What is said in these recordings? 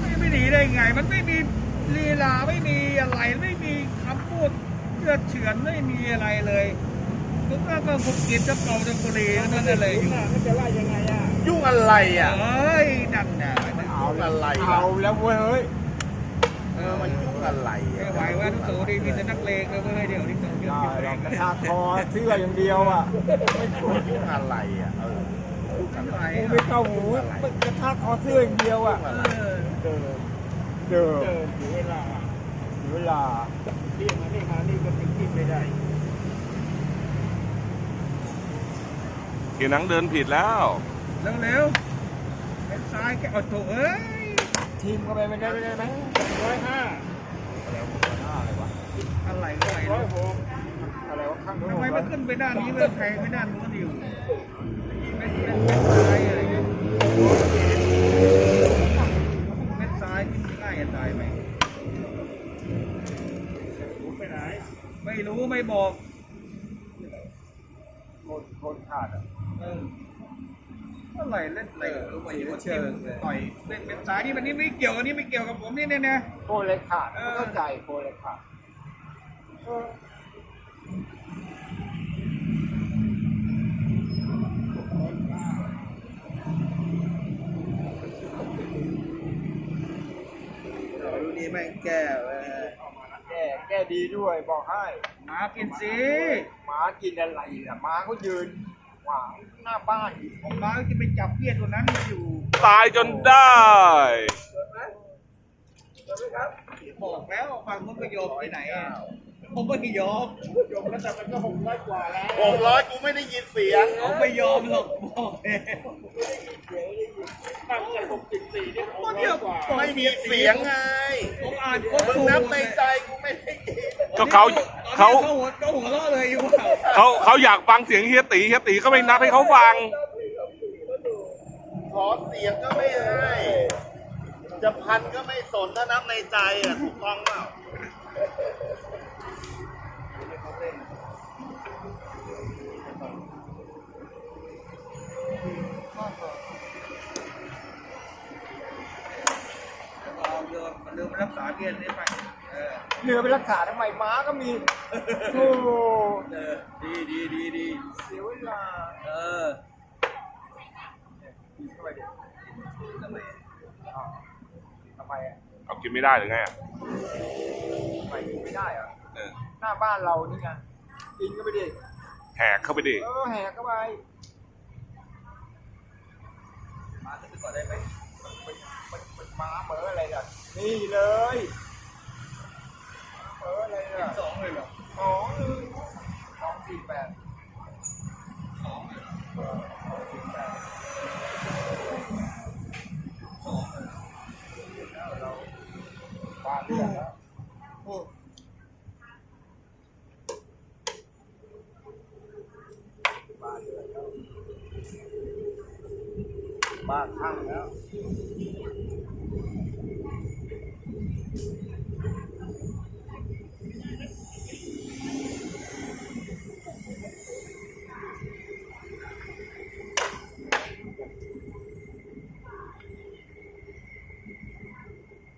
ไม่ไม่หนีได้ไง มันไม่มีลีลาไม่มีอะไรไม่มีคำพูดเชื่อดเฉือนไม่มีอะไรเลยทุกท่านก็คุกกินจะเป่าจะบุหรีนั่นอะไรอยู่มันจะไล่ยังไงอะยุ่งอะไรอะเอ้ยนั่นน่ะมันยุ่งอะไรเอาอะแล้วเว้ยเฮ้ยเออมันยุ่งอะไรไม่อะไหวว่าทุกโสดีมีแต่นักเลงเลยเว้ยเดี๋ยวนี้ต้องยุ่งได้แรเรางกระชากคอเสื้ออย่างเดียวอะไม่ยุ่งอะไรอะ กูไม่เข้าหูมันกระชากคอเสื้ออย่างเดียวอะเออเดินเดินเดินถึงเวลาถึงเวลาเรียกมาเรียกมานี่ก็ติดกินไม่ได้เกียร์หนังเดินผิดแล้วเร็วๆเป็นซ้ายแกเอาโถเอ้ยทีมเข้าไปไม่ได้ไม่ได้ไหมร้อยห้าอะไรวะห้าอะไรวะอะไรก็ไม่ร้อยรู้หกอะไรวะข้างนู้นทำไมมันขึ้นไปด้านนี้เมื่อใครไปด้านนู้นอยู่ เป็นเป็นเป็นซ้ายอะไรเงี้ยเม็ดซ้ายกินง่ายจะตายไหมไปไหนไม่รู้ไม่บอกโคนโคนขาดอะเออเมื่อไหร่เล่นเตะรู้ไหมว่าทีมต่อยเล่นเป็นซ้ายนี่มันนี่ไม่เกี่ยวอันนี้ไม่เกี่ยวกับผมนี่เนี่ยนะโคนเล็กขาดเออเข้าใจโคนเล็กขาด นี่แม่งแก้เว้ยแก้แก้ดีด้วยบอกให้มากินสิหมากินอะไรอะหมาเขายืนขวางหน้าบ้านอยู่ผมมาจะไปจับเพี้ยนตัวนั้นมาอยู่ตายจนได้บอกแล้วฟังมันไม่ยอมที่ไหนอะผมไม่ยอมจบแล้วแต่มันก็หกร้อยกว่าแล้วหกร้อยกูไม่ได้ยินเสียงเขาไม่ยอมหรอกบอกเล ยตั้งแต่หกสิบสี่เนี่ยหกก็ร้เดี๋อยยวกว่าไม่มีเสียงไงผมอ่านโค้ดมึงถูกนับในใจกูไม่ได้ยินก็เขาเขาเขาหัวเขาหัวเราะเลยอยู่เปล่าเขาเขาอยากฟังเสียงเฮียตีเฮียตีก็ไม่นับให้เขาฟัง ขอเสียงก็ไม่ให้ จะพันก็ไม่สนถ้านับในใจอะถูกต้องเปล่าเอา รือเรือมารักษาเพี้ยนนี่ไปเออเรือไปรักษาทำไมม้าก็มีโอ้โหเออดีดีดีดีเสียเวลาเออกินเข้าไปดิทำไมอ้าวทำไมอะเอากินไม่ได้หรือไงอะทำไมกินไม่ได้อะเออหน้าบ้านเรานี่ไงกินเข้าไปดิแหกเข้าไปดิเออแหกเข้าไปมาขึ้นไปก่อนได้ไหมมันมันมันม้าเหมืออะไรล่ะ นี่เลยเหมืออะไรล่ะสองเลยเหรอสองสองสี่แปดสองเลยเหรอสองสี่แปดสองเลยเหรอเราบ้านเรือนแล้วโอ้บ้านเรือนแล้วบ้านข้างแล้ว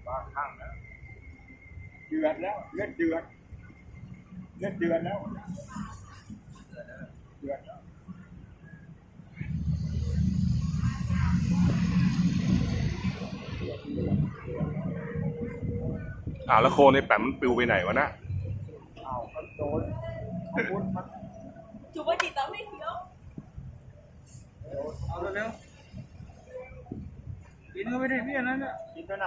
บ้าข้างแล้วเดื อดแล้วเลือดเดือดเลือดเดือดแล้วเดือดแล้วอ่าแล้วโคนในแปมมันปิวไปไหนวะนะเอาก็โดนอาวุธมัน chủ ba chị tắm đi thiếu เอาเร็วๆกินเข้าไปได้เบี้ยนั้นน่ะกินไปไหน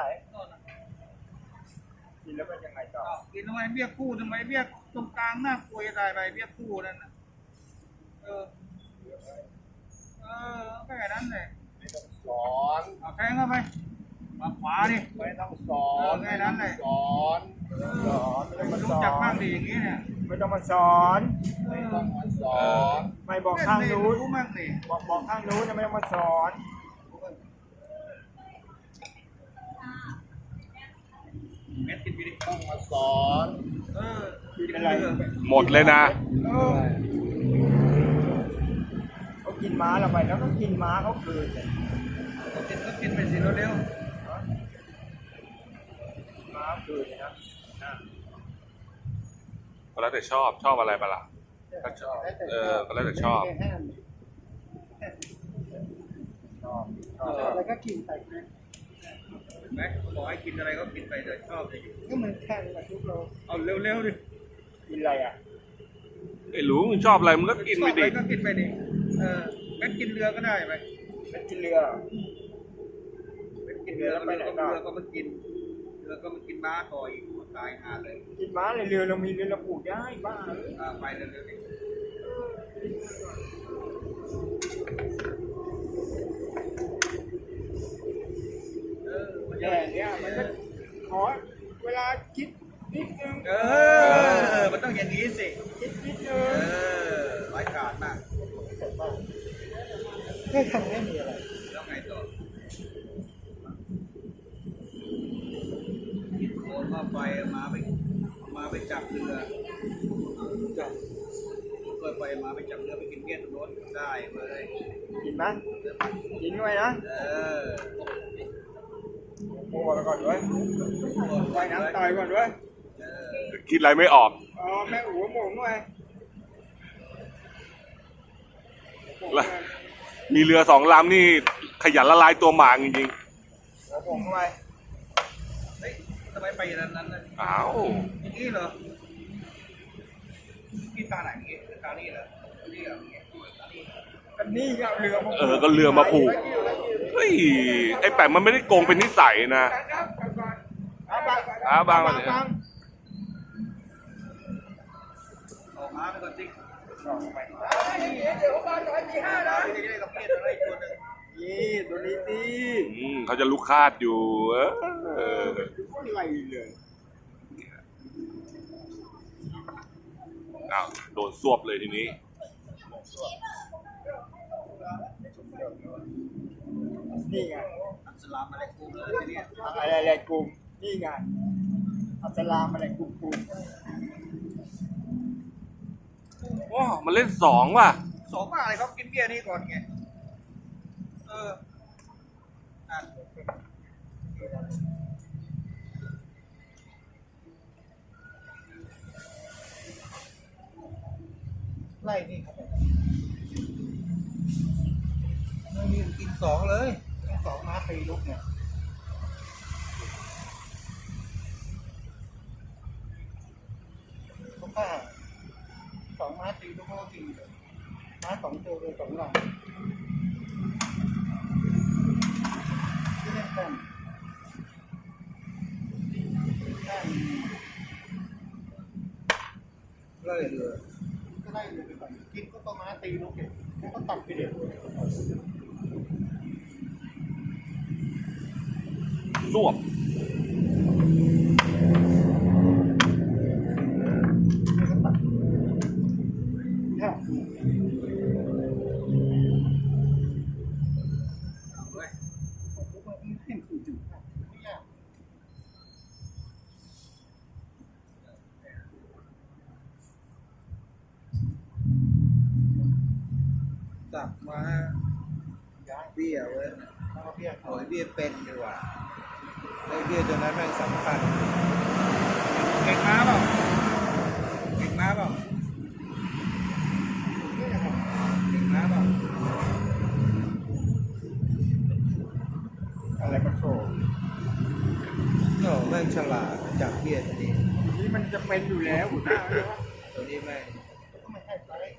กินแล้วเป็นยังไงต่ออ้าวกินทำไมเบี้ยคู่ทำไมเบี้ยตรงกลางหน้ากลัวจะตายไปเบี้ยคู่นั่นน่ะเออ เออแค่นั้นเลยไม่ต้องสอนเอาแทงเข้าไปมาขวาดิไม่ต้องสอนเออแค่นั้นแหละสอนสอนไม่ต้องมารู้สอจักบ้างนดีอย่างนี้เนี่ยไม่ต้องมาสอนไม่ต้องมาสอน ไม่บอกข้างนู้นรู้บ้างดิบอกบอกข้างนู้นนะไม่ต้องมาสอน เม็ดกินไปดิต้องมาสอนเออกินอะไรหมดเลยนะเออเขากินม้าเราไปแล้วก็กินม้าเขาคืนเลยกินก็กินไปสิเร็วคืนนะนะก็แล้วแต่ชอบชอบอะไรปะล่ะก็ชอบเออก็แล้วแต่ชอบชอบชอบแล้วก็กินไปนะ เห็นไหมบอกให้กินอะไรก็กินไปเลยชอบเลยอยู่ก็เหมือนแข่งกับทุกโลเอาเร็วๆดิกินอะไรอะไอ้หลูมึงชอบอะไรมึงก็กินไปดิชอบอะรก็กินไปดิเออแม่กินเรือก็ได้ไหมเป็นกินเรือแม่กินเรือแล้วไปไหนก็เรือก็มากินเรือก็มากินม้าต่ออีกตายหาเลยกินม้าเลยเรือเรามีเรือเราปลูกได้บ้าเอ้ยอ่าไปเร็วๆดิ ออมันจะแต่เนี่ยมันก็ขอเวลาคิดนิดนึงเออ มันต้องอย่างนี้สิ คิดนิดนึเองอร้ายกาจมากแค่ทำไม่มีอะไร แล้วไงต่อคิดโคนว่าไปมาไปมาไปจับเรือจับเคยไปมาไปจับเรือไปกินเงี้ยตรงโน้นได้เลยกินไหมกินด้วยนะ เออ โอ้ไปก่อนด้วยว่ายน้ำต่อยก่อนด้วยเออคิดอะไรไม่ออกอ๋อแม่หัวหมงด้วยละมีเรือสองลำนี่ขยันละลายตัวหมากจริงหัวหมงเข้าไปเฮ้ยทำไมไปอย่างนั้นนะๆอ้าวอย่างนี้เหรอกินตาไหนอย่างงี้ตานี่เหรอนี่เหรออย่างงี้ตานี่เหรอกันนี่ก็เอาเรือมาเออก็เรือมาผูกเฮ้ยไอ้แปมมันไม่ได้โกงเป็นนิสัยนะอาบังอาบังมาเนี่ยออกมาไปก่อนสิเดี๋ยวมาหน่อยมีห้านะจะได้กับเพี้ยนอะไรตัวหนึ่งนี่ตัวนี้สิอืมเขาจะลุกคาดอยู่ เออเอออะไรเลยอ้าวโดนซวบเลยทีนี้ นี่ไงอัสลามอะไรกูเลยทีเนี่ยอะไรอะไรกลุ่มนี่ไงอัสลามอะไรกลุ่มกลุ่มว้าวมันเล่นสองว่ะสองมาอะไรเขากินเบียร์นี่ก่อนไงเออนั่นไล่นี่ครับไม่มีกินสองเลยสองม้า ตีลุกเนี่ยเพราะว่าสองม้าตีลุกก็ตีม้าสองตัวเลยสองหลังที่เล่นกันข้างไล่เรือก็ไล่เลยไปก่อนกินก็ต้องม้าตีลุกเนี่ยแล้วก็ตัดไปเดี๋ยว ซว สำคัญเก่งม้าเปล่าเก่งม้าเปล่านี่นะครับเก่งม้าเปล่าอะไรมาโชว์โอ้แม่งฉลาดจับเบี้ยตัวนี้นี่มันจะเป็นอยู่แล้วหัวหน้าใช่ไหมตัวนี้แม่งก็ไม่ใช่ไซส์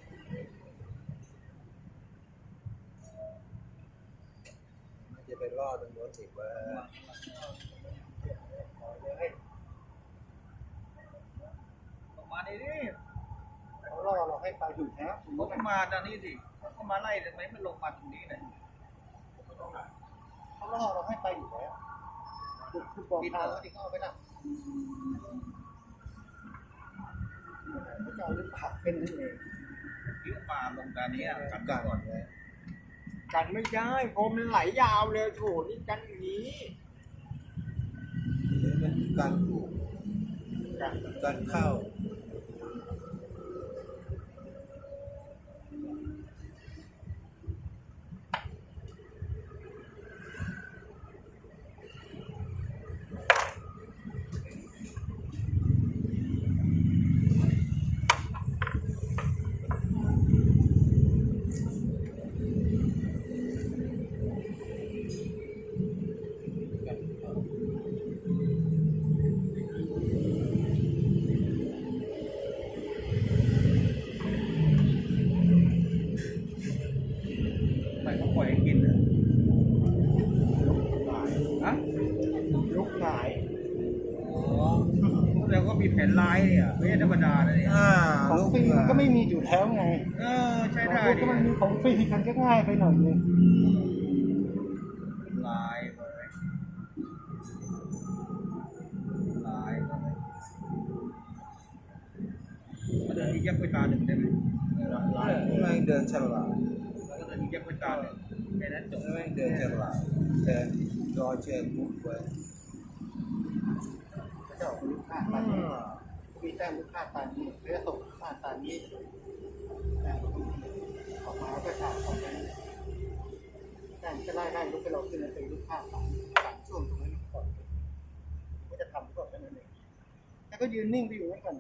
มันจะไปรอดตรงโน้นสิว่าออก มาดิดิเขาล่อเราให้ไปถึงนะผมเขาว่าก็มาตอนนี้สิเขาก็มาไล่ทำไมมันลงมาตรงนี้เลยเขาล่อเราให้ไปอยู่แล้วคือคือบอกทางเขาที่เข้าไปละเขาจะเอาลูกผักเป็นนี่เองยื้อมาลงตอนนี้กันก่อนเลยกันไม่ได้โคมมันไหลยาวเลยโถนี่กันอย่างนี้ การปลูกการเข้า ธรรมดานะเนี่ยอ่าของลูกฟรีเรือมันก็ไม่มีอยู่แล้วไงเออใช้ของได้พวกดิก็มันมีของฟรีกันก็ง่ายไปหน่อยนึง ลายเลยลายเลยเอาเดินที่ยักษ์ไปตาหนึ่งได้ไหม แม่งเดินฉลาด แล้วก็เดินที่ยักษ์ไปตาหนึ่งแค่นั้นจบ แม่งเดินฉลาดเชิญรอเชิญมุกไว้ ก็จะออกเป็นลูกค้าตานี้มี แต้มลูกค้าตานี้เพื่อส่งลูกค้าตานี้แต่ออกมาก็ขาดออกไปแต่จะไล่ได้ลูกไปเราขึ้นเป็นลูกค้าตามสามช่วงตรงนี้ก่อนก็จะทำก่อนแค่นั้นเองแล้วก็ยืนนิ่งไปอยู่นั่นก่อน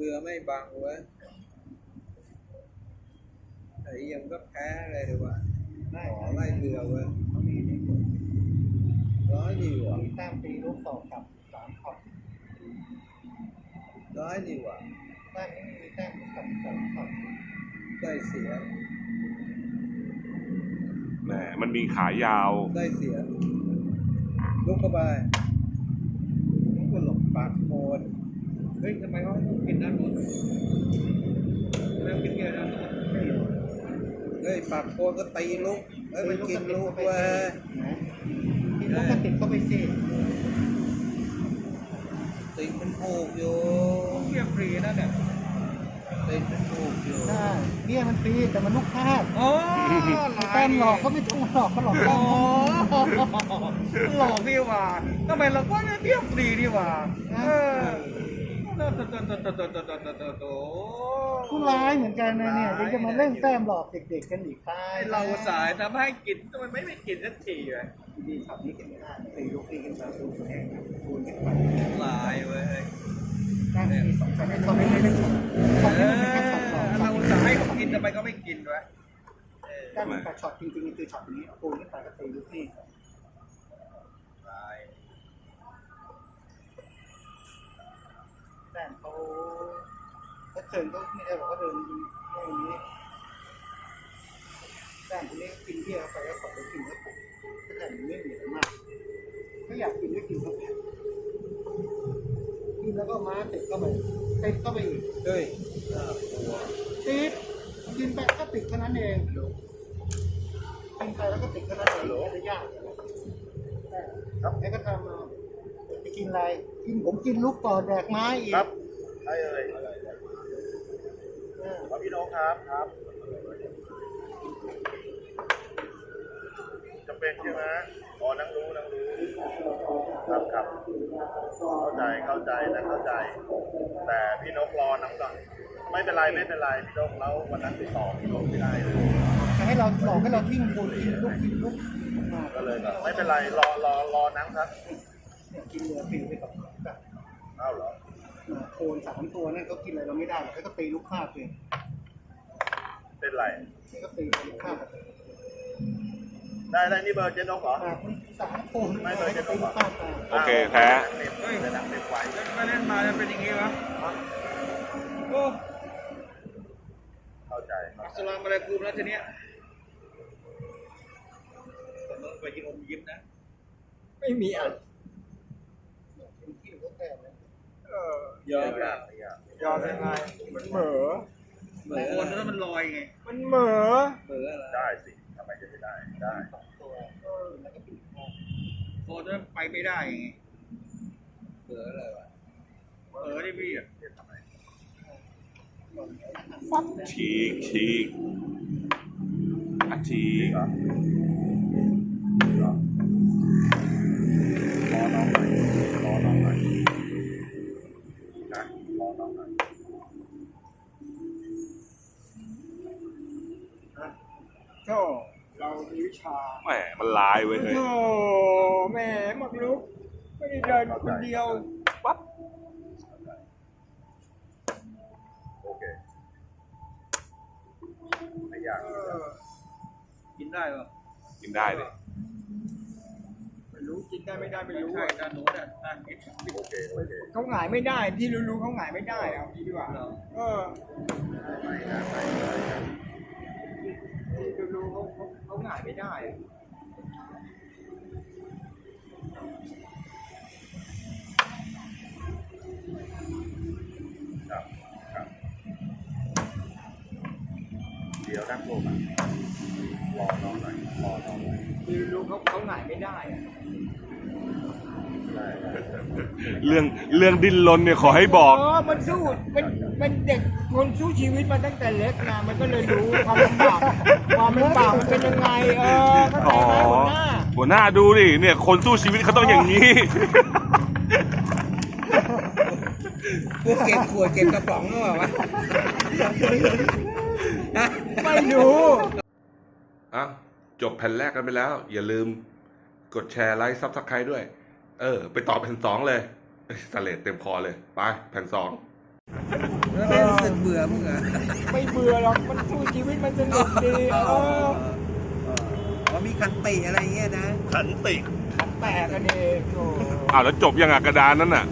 เรือไม่บังเว้ยไอ้ยังก็แพ้เลยดีกว่าขอไล่เรือเว้ยเขามีนี่ร้อยดีกว่ามีแต้มตีลูกสองขับสามขับร้อยดีกว่าแต้มนี้มีแต้มขับสองขับได้เสียแหมมันมีขายาว ได้เสียลุกเข้าไปลุกก็หลบปากโคน เฮ้ยทำไมเขาต้องกินด้านโน้นทำไมเขากินแค่ด้านโน้นเฮ้ยปากโคนก็ตีลุกเฮ้ยมันกินลูกเว้ยนะกินลูกก็ติดเข้าไปสิติดมันผูกอยู่เรียกฟรีนั่นเนี่ยติดมันผูกอยู่ใช่เนี่ยมันฟรีแต่มันลูกค้าโอ้แต้มหลอกเขาไม่ต้องหลอกเขาหลอกโอ้แต้มหลอกนี่หว่าทำไมเราก็ไม่เที่ยวฟรีนี่หว่าเออ ผู้ร้ายเหมือนกันนะเนี่ยยังจะมาเล่นแต้มหลอกเด็กๆกันอีกตายให้เราสายทำให้กินทำไมไม่ไม่กินสักทีเลยดีช็อตนี้กินไม่ได้ตีลูกตีกันสามลูกแห้งคูณกันไปลายเว้ยแต้มมีสองช็อตเขาไม่ได้เล่นช็อตช็อตเอนี้มันเป็นแค่ช็อตหลอกอเราสายให้เขากินทำไมก็ไม่กินวะเออแต้มมีแต่ช็อตจริงๆคือช็อตนี้คูณขึ้นไปก็ตีลูกนี่ ลาย แต้าเชิญเขาไม่ได้บอกว่าเดินอย่างนี้แต้มคนนี้กินเบียร์เข้าไปแล้วขอไปกินแล้วผมแต่มันไม่เหนียวมากไม่อยากกินก็กินเข้าไปกินแล้วก็ม้าติดเข้าไปติดเข้าไปอีกเฮ้ยติดกินไปก็ติดแค่นั้นเองกินไปแล้วก็ติดแค่นั้นเองไม่ได้ยากครับไอ้วก็ทำเอาไปกินอะไร กินผมกินลูกต่อแดกไม้อีก ครับใช่เลยเออครับพี่น้องครับครับ จะเป็นใช่ไหมอ๋อนั่งรู้นั่งรู้ ครับครับ เข้าใจเข้าใจแต่เข้าใจ แต่พี่นกรอน้ำก่อนไม่เป็นไรไม่เป็นไรพี่นกแล้ววันนั้นติดต่อพี่นกไม่ได้เลยให้เราหลอกให้เราทิ้งบุญทิ้งลูกทิ้งลูกก็เลยแบบไม่เป็นไรรอรอรอน้ำครับกินเรือฟิวไปกับกับเอ้าเหรอ โคนสามตัวนั่นเขากินอะไรเราไม่ได้หรอกเขาก็ตีลูกค้าบเองเป็นไรเขาก็ตีลูกค้าบได้ได้นี่เบอร์เจ๊นกเหรอ อ่าสามคนไม่เลยจะเป็ดูนก่อนข้าตาโอเคแพ้ เฮ้ยจะดังเด็กไว้มาเล่นมาจะเป็นอย่างงี้วะโอ้เข้าใจอัสสลามุอะลัยกุมแล้วทีเนี้ยแต่มึงไปยิงอมยิ้มนะ ไม่มีอะที่เขาแทนนะเออ ยอมไม่แล้ยาวกไม่ยากยอมยังไงมันเหม่อเหมือนคนแล้วมันลอยไง มันเหม่อเบื่ออะไรได้สิทำไมจะไม่ได้ ได้ตัวเออแล้วก็ปิดห้องคนแล้วไปไม่ได้ไงเบื่ออะไรวะเบื่อที่พี่อะเรียนทำไมฉีกฉีกอะฉีจริงกเหรอจริงเหรอรอน้อง โธ่เรามีวิชาแหมมันลายเว้ยเฮ้ยโธ่แหม่หมักลุก ไม่ได้เดินคนเดียวปั๊บโอเคไม่ยากเออกินได้ป่ะกินได้เลยไม่รู้กินได้ไม่ได้ไม่ไม่รู้ใช่อะด้านโน้นอะด้านนี้โอเคโอเคเขาหงายไม่ได้ที่รู้ๆเขาหงายไม่ได้เอาดีกว่า เออไม่นะไม่ไม่ นะที่รู้ๆเขาเขาเขาหงายไม่ได้อะครับครับเดี๋ยวนั่งลงอะรอน้องหน่อยรอน้องหน่อยที่รู้ๆเขาเขาหงายไม่ได้อะได้ได้ เรื่องเรื่องดิ้นรนเนี่ยขอให้บอกเออมันสู้มันมันเด็กคนสู้ชีวิตมาตั้งแต่เล็กนะมันก็เลยรู้ความลำบากความลำบากมันเป็นยังไงเออเข้าใจอ๋อไหมหัวหน้าหัวหน้าดูดิเนี่ย คนสู้ชีวิตเขาต้องอย่างนี้ พวกเก็บขวดเก็บกระป๋องหรือเปล่าวะ ไม่รู้ อะ จบแผ่นแรกกันไปแล้ว อย่าลืมกดแชร์ไลค์ซับสไครต์ด้วย เออ ไปต่อแผ่นสองเลยเอ้ยสเลดเต็มคอเลย ไป แผ่นสองแล้วไม่รู้สึกเบื่อมึงเหรอไม่เบื่อหรอก มันสู้ชีวิตมันสนุกดีเอออ๋อมีคันติอะไรเงี้ยนะ ขันติขันแตกกันเองโอ้อ้าวแล้วจบยังอะกระดานนั้นน่ะ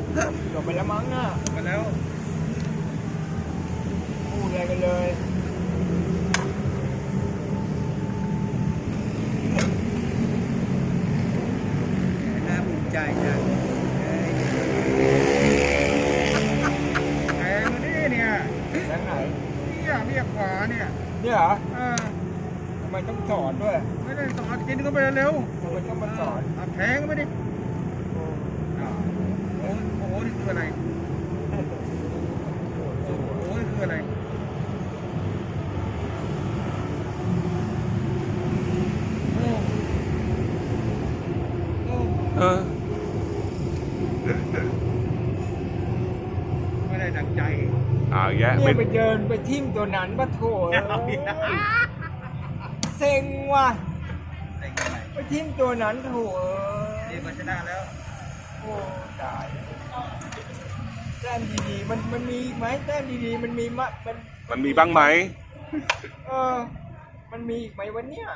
จบไปแล้วมั้งน่ะมาแล้วพูดอะไรกันเลย ใจจังเอ้ยแทงมานี่เนี่ยทางไหน เนี่ยเรียกขวาเนี่ยเนี่ยเหรอเออทำไมต้องสอนด้วยไม่ได้สอนกินก็ไปเร็วทำไมต้องมาสอนแทงก็ไม่ได้อ้าวโอ้โหโอ้โหนี่คืออะไรโอ้โหนี่คืออะไรโอ้โอ้ เออ ไม่ได้ดังใจ เอาแยะ เนี่ ไม่ยไปเดินไปทิ่มตัวนั้นปะโถเอ้ยเซ็งว่ะแต่งอะไรไปทิ่มตัวนั้นโถเอ้นี่ยมันชนะแล้ว โอ้ตายแต้มดีๆ มันมันมีอีกไหมแต้มดีๆ มันมีมะมันมันมีบ้างไหม เออ มันมีอีกไหมวันเนี้ย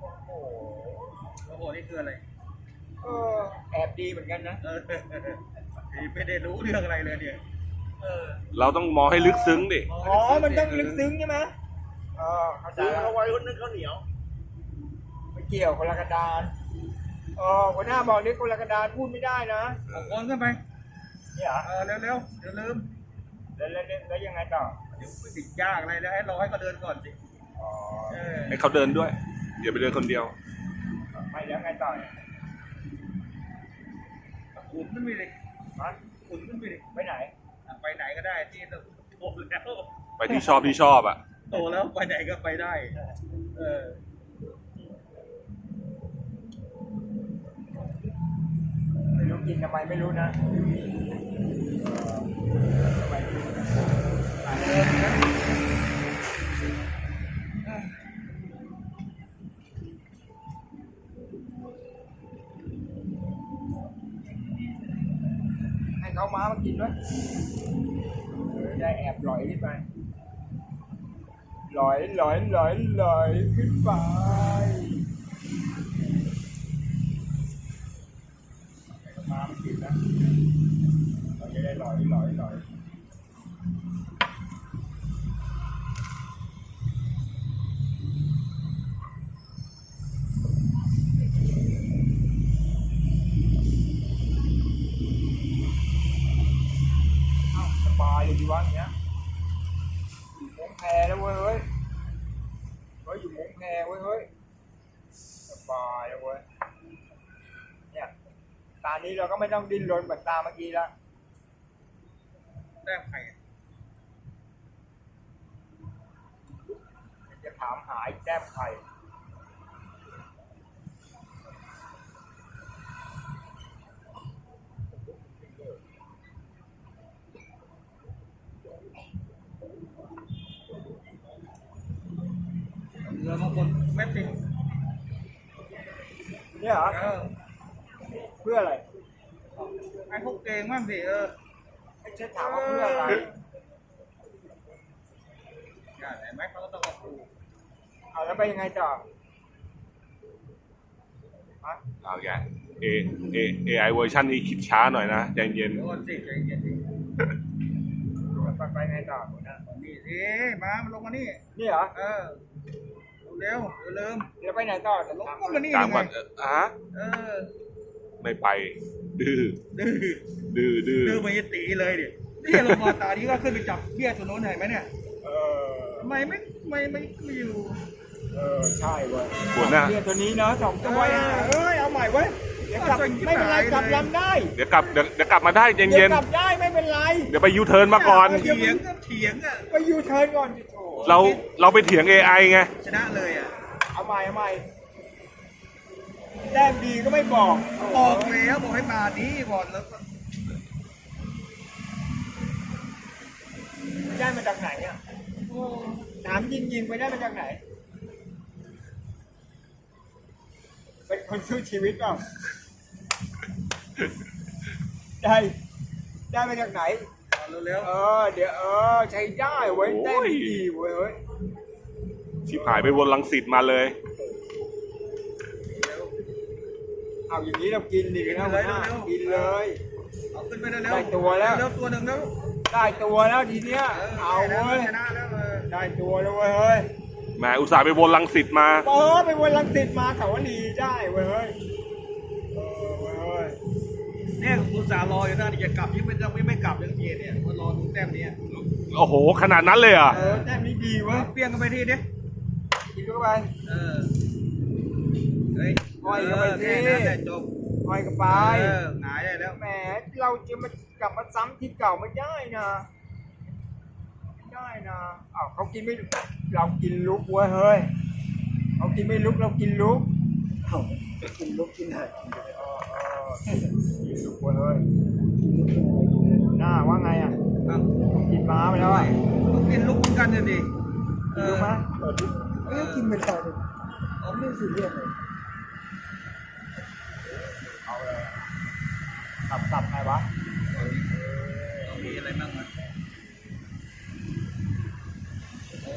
โอ้โหโอ้โห นี่คืออะไร เออแอบดีเหมือนกันนะ เออไม่ได้รู้เรื่องอะไรเลยเนี่ย เออเราต้องมองให้ลึกซึ้งดิ อ๋อ มันต้องลึกซึ้งใช่ไหมเออเข้าใจซื้อแล้วเอาไว้คนนึงข้าวเหนียวไม่เกี่ยวคนละกระดานเออหัวหน้าบอกนี่คนละกระดานพูดไม่ได้นะเอาคนขึ้นไป เนี่ยเหรอเออเร็วๆเดี๋ยวลืมแล้วแล้วแล้วแล้วยังไงต่อ เดี๋ยวไม่ติดยากอะไรแล้วให้รอให้เขาเดินก่อนสิอ๋อ เออให้เขาเดินด้วย อย่าไปเดินคนเดียว ไม่แล้วไงต่อเนี่ยขุนขึ้นไปดิฮะขุนขึ้นไปดิไปไหนอะ ไปไหนก็ได้ที่โตแล้วไปที่ชอบที่ชอบอะ โตแล้วไปไหนก็ไปได้ เออไม่รู้กินทำไมไม่รู้นะเออทำไม เขาม้ามากินด้วยได้แอบลอยขึ้นไปลอยลอยลอยลอยขึ้นไปม้ามากินนะเราจะได้ลอยลอยลอย ต้องดิ้นรนเหมือนตาเมื่อกี้ละแต้มใครอะจะถามหาไอ้แก้มไข่เรือบางคนไม่ติดเนี่ยเหรอเออเพื่ออะไร ไอ้พวกเกงมั่งสิเออไม่ใช่ถามว่าเพื่ออะไรอย่าไหนไหมเขาก็ต้องมาปลูกเอาแล้วไปยังไงต่อฮะเอาแกเอเอเอไอเวอร์ชันนี้คิดช้าหน่อยนะใจเย็น เดี๋ยวก่อนสิใจเย็นดิไปไปยังไงต่อหัวหน้านี่สิมา มันลงมานี่ นี่เหรอเออ เร็วเร็วเร็วแล้วไปไหนต่อจะลลงงมานี่ตามยังก่อนไงเอออะเออ ไม่ไป ดื้อดื้อดื้อดื้อดื้อมาตีเลยดินี่ลงมาตานี้ก็ขึ้นไปจับเบี้ยตัวโน้นเห็นไหมเนี่ยเออทำไมไม่ไม่ไม่ไม่อยู่เออใช่เว้ยหัวหน้าเนี่ยตัวนี้เนาะสองตัวอะเอ้ยเอาใหม่เว้ยเดี๋ยวกลับไม่เป็นไรกลับลำได้ เดี๋ยวกลับเดี๋ยวเดี๋ยวกลับมาได้ใจเดี๋เย็ยวนกลับได้ไม่เป็นไร เดี๋ยวไปยูเทิร์นมาก่อนเถียงก็เถียงอะไปยูเทิร์นก่อนดิโถเราเราไปเถียง AI ไงชนะเลยอะเอาใหม่เอาใหม่ แต้มดีก็ไม่บอกบอกแล้วบอกให้มานี้ก่อนแล้วก็ได้มาจากไหนอะถามจริงๆไปได้มาจากไหน เป็นคนสู้ชีวิตเปล่าได้ได้มาจากไหนเอาเร็วเออเดี๋ยวเออใช้ได้เว้ยโอ้ยแต้มดีเว้ยเฮ้ยชิบหายไปวนลังสิตมาเลย เอาอย่างนี้เรากินดีนะกินเลยหัวหน้าเร็วๆกินเลยเอาขึ้นไปเร็วๆได้ตัวแล้วเร็วๆตัวหนึ่งแล้วได้ตัวแล้วทีเนี้ยเอาเว้ยชนะแล้วเออได้ตัวแล้วเว้ยเฮ้ยแหมอุตส่าห์ไปวนลังสิตมาเออไปวนลังสิตมาเขาวลีได้เว้ยเฮ้ยเออเว้ยเฮ้ยเนี่ยอุตส่าห์รออยู่นะจะกลับยังไม่ยังไม่ไม่กลับยังทีเนี่ยมารอดูแต้มนี้โอ้โหขนาดนั้นเลยเหรอะเออแต้มนี้ดีเว้ยเปรี้ยงกันไปทีดิกินเข้าไปเออเฮ้ย ห้อยเข้าไปสิแค่นั้นแหละจบห้อยกันไป เออหงายได้แล้วแหมเราจะมากลับมาซ้ำที่เก่าไม่ได้นะไม่ได้นะอ้าวเขากินไม่เรากินลุกเว้ยเฮ้ยเขากินไม่ลุกเรากินลุกกินลุกกินหายเออเออกินลุกเว้ยเฮ้ยหน้าว่าไงอะอะกินม้าไปแล้วอะต้องกินลุกเหมือนกันเลยดิเอกินอลุกไหมเอ้ยกินเป็นตอนเลย เอาไม่ซีเรียสเลย เอาเลยตับตับไงวะมีอะไรบ้างวะโอ้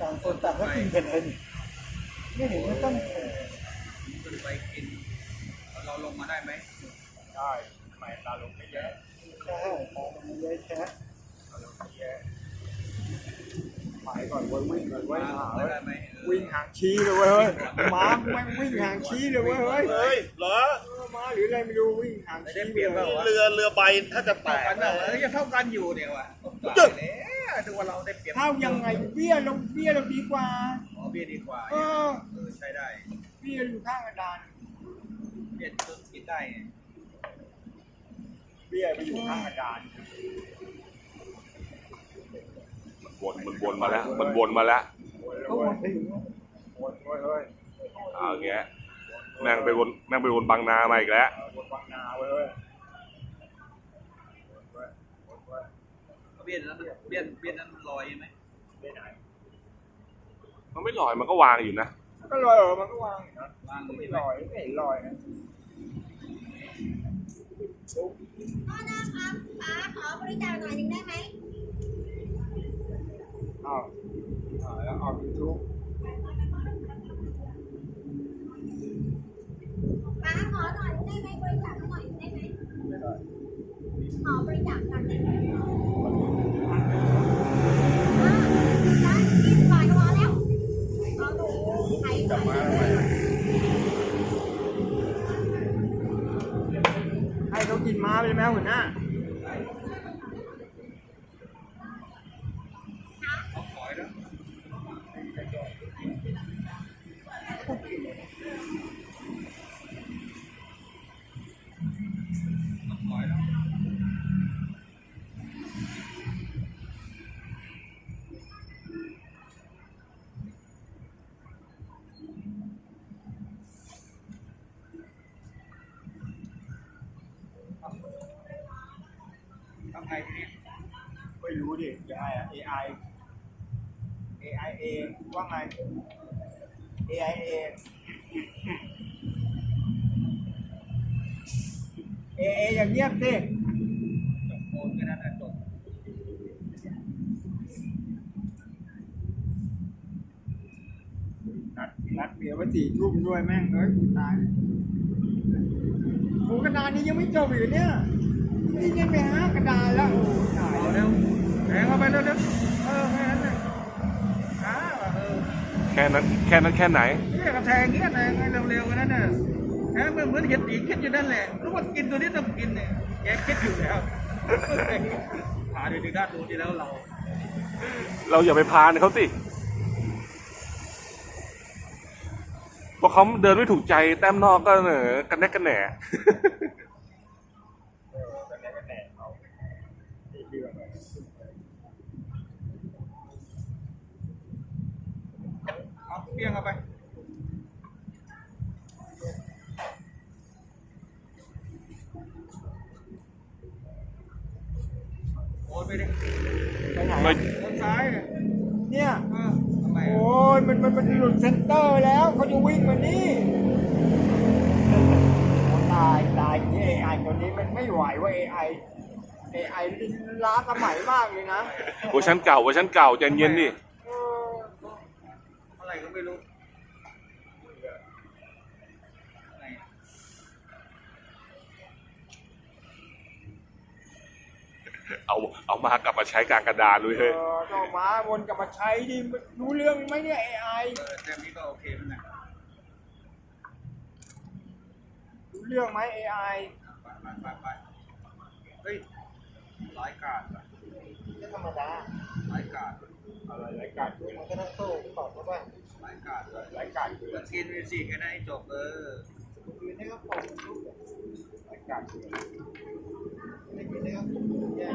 ต่างคนต่างก็กินกันเลยไม่เห็นไม่ต้องขึ้นไปกิน เราลงมาได้ไหมได้ทำไมตาลงไม่เยอะใช่ตามันเยอะแค่ตาลงไม่เยอะไปก่อนเว้ยวิ่งก่อนเว้ยหามาเว้ยได้ไหมเออ วิ่งหางชี้เลยเว้ยเฮ้ยม้าแม่งวิ่งหางชี้เลยเว้ยเฮ้ยเฮ้ยเหรอเออม้าหรืออะไรไม่รู้วิ่งหางไม่ชี้ได้เปลี่ยนเปล่าวะเรือเรือใบถ้าจะแตเท่ากกันนะเปล่าเออยังเท่ากันอยู่เนี่ยว่ะตายแล้วดูว่าเราได้เปรียบเท่ายังไงเบี้ยลงเบี้ยเราดีกว่าอ๋อเบี้ยดีกว่าเออเออใช้ได้เบี้ยอยู่ข้างกระดานเบี้ยต้นกินได้ไงเบี้ยไปอยู่ข้างกระดานวนมันวนมาแล้ว มันวนมาแล้ว โวนเลยเว้ยวนเว้ยเฮ้ยเอาอย่างเงี้ยแม่งไปวนแม่งไปวนบางนามาอีกแล้วเออวนบางนาเว้ยเฮ้ยวนเว้ยวนเว้ยเบี้ยนั้นเบี้ยเบี้ยนั้นลอยไหมเบี้ยไหนมันไม่ลอยมันก็วางอยู่นะก็ลอยเออมันก็วางอยู่นะวางก็ก็ไม่ไม่ลลออยยไม่เห็นลอยนะพ่อนะครับป้าขอบริจาคหน่อยหนึ่งได้ไหมอ้าวอ่าแล้วเอายูทูบ ป้าขอหน่อย ได้ไหมบริจาคหน่อยได้ไหมขอบริจาคกันได้ไหมอ่าได้ยี่สิบบาทก็พอแล้วเอาหนูไถจับมาทำไมให้เขากินม้าไปไหมหัวหน้า ว่าไง AIA AA อย่างเงียบสิจบโอนกันนั่นแหละจบนัดนัดเมียไว้สี่ทุ่มด้วยแม่งเอ้ยกูตายโอ้กระดานนี้ยังไม่จบอีกเนี่ยนี่ยังไปหากระดานแล้วโอ้ตายเอาแล้วเร็วแทงเข้าไปเร็วๆเออแค่นั้นเลยช้าว่ะเออ แค่นั้นแค่นั้นแค่ไหนเนี่ยกระแทงเงี้ยแทงให้เร็วๆกันนั่นน่ะแทงเหมือนเหมือนเห็ดตีคิดอยู่นั่นแหละรู้ว่ากินตัวนี้ต้องกินเนี่ยแกคิดอยู่แล้วหาดูดีด้านดูที่แล้วเรา เราอย่าไปพานเขาสิเพราะเขาเดินไม่ถูกใจแต้มนอกก็เหนอกันแนกกันแหน่ เออกันแน่กันแน่เขาไอ้เรื่องอะไร เอาเปี้ยงเข้าไปโอนไปดิไปไหนไม่อะโอนซ้ายเนี่ยเนี่ยเออทำไมโอ้ยมันมันมันหลุดเซนเตอร์แล้วเขาจะวิ่งมานี่ตายตายอย่างนี้ AI ตัวนี้มันไม่ไหวว่า AI AI ล้าสมัยมากเลยนะ เวอร์ชันเก่าเวอร์ชันเก่าใจเย็นดิเอออะไร ก็ไม่รู้อะไรเอาเอามากลับมาใช้กลางกระดานด้วยเอเฮ้ยอต้องมาวนกลับมาใช้ดิรู้เรื่องไหมเนี่ย AI เออแต่นี้ก็โอเคมันนะรู้เรื่องไหม AI ไปไปไปไปเฮ้ยร้ายกาจว่ะไม่ธรรมดาร้ายกาจอะไรรายการมันก็ต้องสู้ตอบเขาบ้างร้ายกาจเลยรายการคือก็กินไปสิแค่นั้นให้จบเออคืนให้เขาปล่อยลูกรายการคือไม่คืนให้เขาแย่